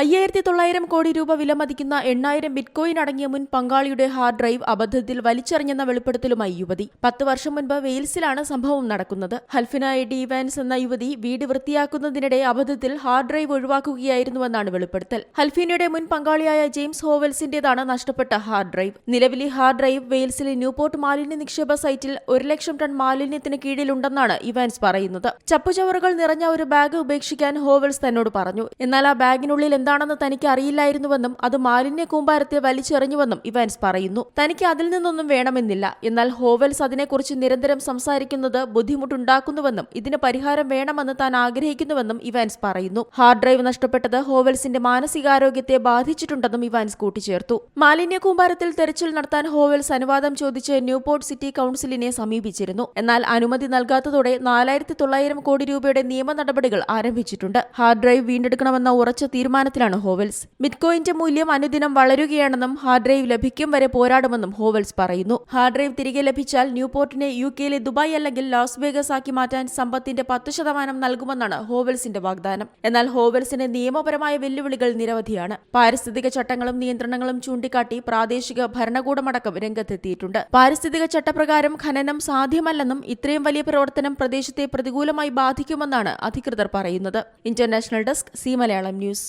അയ്യായിരത്തി തൊള്ളായിരം കോടി രൂപ വിലമതിക്കുന്ന എണ്ണായിരം ബിറ്റ്കോയിൻ അടങ്ങിയ മുൻ പങ്കാളിയുടെ ഹാർഡ് ഡ്രൈവ് അബദ്ധത്തിൽ വലിച്ചെറിഞ്ഞെന്ന വെളിപ്പെടുത്തലുമായി യുവതി. പത്ത് വർഷം മുൻപ് വെയിൽസിലാണ് സംഭവം നടക്കുന്നത്. ഹൽഫിന ഡീവാൻസ് എന്ന യുവതി വീട് വൃത്തിയാക്കുന്നതിനിടെ അബദ്ധത്തിൽ ഹാർഡ് ഡ്രൈവ് ഒഴിവാക്കുകയായിരുന്നുവെന്നാണ് വെളിപ്പെടുത്തൽ. ഹൽഫിനയുടെ മുൻ പങ്കാളിയായ ജെയിംസ് ഹോവൽസിന്റേതാണ് നഷ്ടപ്പെട്ട ഹാർഡ് ഡ്രൈവ്. നിലവിലെ ഹാർഡ് ഡ്രൈവ് വെയിൽസിലെ ന്യൂപോർട്ട് മാലിന്യ നിക്ഷേപ സൈറ്റിൽ ഒരു ലക്ഷം ടൺ മാലിന്യത്തിന് കീഴിലുണ്ടെന്നാണ് ഇവാൻസ് പറയുന്നത്. ചപ്പുചവറുകൾ നിറഞ്ഞ ഒരു ബാഗ് ഉപേക്ഷിക്കാൻ ഹോവൽസ് തന്നോട് പറഞ്ഞു. എന്നാൽ ആ ബാഗിനുള്ളിൽ എന്താണെന്ന് തനിക്ക് അറിയില്ലായിരുന്നുവെന്നും അത് മാലിന്യ കൂമ്പാരത്തെ വലിച്ചെറിഞ്ഞുവെന്നും ഇവാൻസ് പറയുന്നു. തനിക്ക് അതിൽ നിന്നൊന്നും വേണമെന്നില്ല. എന്നാൽ ഹോവൽസ് അതിനെക്കുറിച്ച് നിരന്തരം സംസാരിക്കുന്നത് ബുദ്ധിമുട്ടുണ്ടാക്കുന്നുവെന്നും ഇതിന് പരിഹാരം വേണമെന്ന് താൻ ആഗ്രഹിക്കുന്നുവെന്നും ഇവാൻസ് പറയുന്നു. ഹാർഡ് ഡ്രൈവ് നഷ്ടപ്പെട്ടത് ഹോവൽസിന്റെ മാനസികാരോഗ്യത്തെ ബാധിച്ചിട്ടുണ്ടെന്നും ഇവാൻസ് കൂട്ടിച്ചേർത്തു. മാലിന്യ കൂമ്പാരത്തിൽ തെരച്ചിൽ നടത്താൻ ഹോവൽസ് അനുവാദം ചോദിച്ച് ന്യൂപോർട്ട് സിറ്റി കൌൺസിലിനെ സമീപിച്ചിരുന്നു. എന്നാൽ അനുമതി നൽകാത്തതോടെ നാലായിരത്തി തൊള്ളായിരം കോടി രൂപയുടെ നിയമ നടപടികൾ ആരംഭിച്ചിട്ടുണ്ട്. ഹാർഡ് ഡ്രൈവ് വീണ്ടെടുക്കണമെന്ന ഉറച്ച തീരുമാനത്തിലാണ് ഹോവൽസ്. ബിറ്റ്കോയിന്റെ മൂല്യം അനുദിനം വളരുകയാണെന്നും ഹാർഡ് ഡ്രൈവ് ലഭിക്കും വരെ പോരാടുമെന്നും ഹോവൽസ് പറയുന്നു. ഹാർഡ് ഡ്രൈവ് തിരികെ ലഭിച്ചാൽ ന്യൂപോർട്ടിനെ യു കെയിലെ ദുബായ് അല്ലെങ്കിൽ ലാസ് വേഗസ് ആക്കി മാറ്റാൻ സമ്പത്തിന്റെ പത്ത് ശതമാനം നൽകുമെന്നാണ് ഹോവൽസിന്റെ വാഗ്ദാനം. എന്നാൽ ഹോവൽസിന് നിയമപരമായ വെല്ലുവിളികൾ നിരവധിയാണ്. പാരിസ്ഥിതിക ചട്ടങ്ങളും നിയന്ത്രണങ്ങളും ചൂണ്ടിക്കാട്ടി പ്രാദേശിക ഭരണകൂടമടക്കം രംഗത്തെത്തിയിട്ടുണ്ട്. പാരിസ്ഥിതിക ചട്ടപ്രകാരം ഖനനം സാധ്യമല്ലെന്നും ഇത്രയും വലിയ പ്രവർത്തനം പ്രദേശത്തെ പ്രതികൂലമായി ബാധിക്കുമെന്നാണ് അധികൃതർ പറയുന്നത്. International desk C Malayalam news